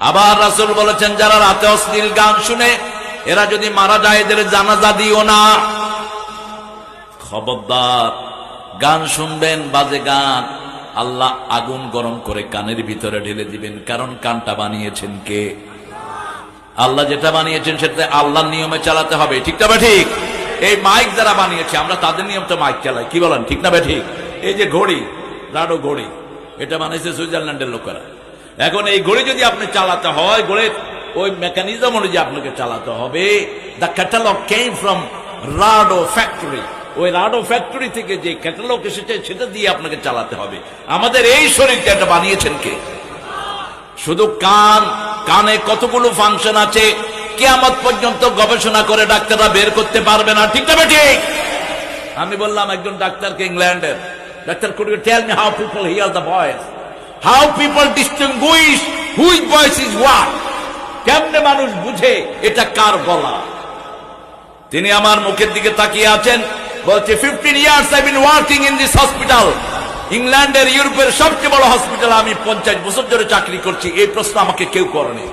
আবার রাসূল বলেছেন, যারা রাতে অশ্লীল গান শুনে, এরা যদি মারা যায়, এদের জানাজা দিও না। খবরদার, গান শুনবেন, বাজে গান। আল্লাহ আগুন গরম করে কানের ভিতরে ঢেলে দিবেন। কারণ কানটা বানিয়েছেন কে? আল্লাহ যেটা বানিয়েছেন সেটা আল্লাহর নিয়মে চালাতে হবে। ঠিক না ঠিক এই মাইক যারা বানিয়েছে, আমরা তাদের নিয়ম তো মাইক চালাই। কি বলেন, ঠিক না ঠিক এই যে ঘড়ি, রাডো ঘড়ি, এটা বানিয়েছে সুইজারল্যান্ডের লোকেরা। এখন এই ঘড়ি যদি আপনি চালাতে হয় ঘড়ির ওই মেকানিজম অনুযায়ী আপনাকে চালাতে হবে। The catalogue came from Rado factory ওই রাডো ফ্যাক্টরি থেকে যে ক্যাটালগ এসেছে, সেটা দিয়ে আপনাকে চালাতে হবে। আমাদের এই শরীরটা এটা বানিয়েছেন কে? শুধু কান, কানে কতগুলো ফাংশন আছে, কেয়ামত পর্যন্ত গবেষণা করে ডাক্তাররা বের করতে পারবে না। ঠিক তবে ঠিক? আমি বললাম একজন ডাক্তারকে ইংল্যান্ডের doctor could tell me how people hear the voice how people distinguish whose voice is what কেমনে মানুষ বুঝে এটা কার গলা। তিনি আমার মুখের দিকে তাকিয়ে আছেন, বলছে fifteen years I been working in this hospital ইংল্যান্ডের ইউরোপের সবচেয়ে বড় হসপিটাল আমি পঞ্চাশ বছর ধরে চাকরি করছি। এই প্রশ্ন আমাকে কেউ করেনি।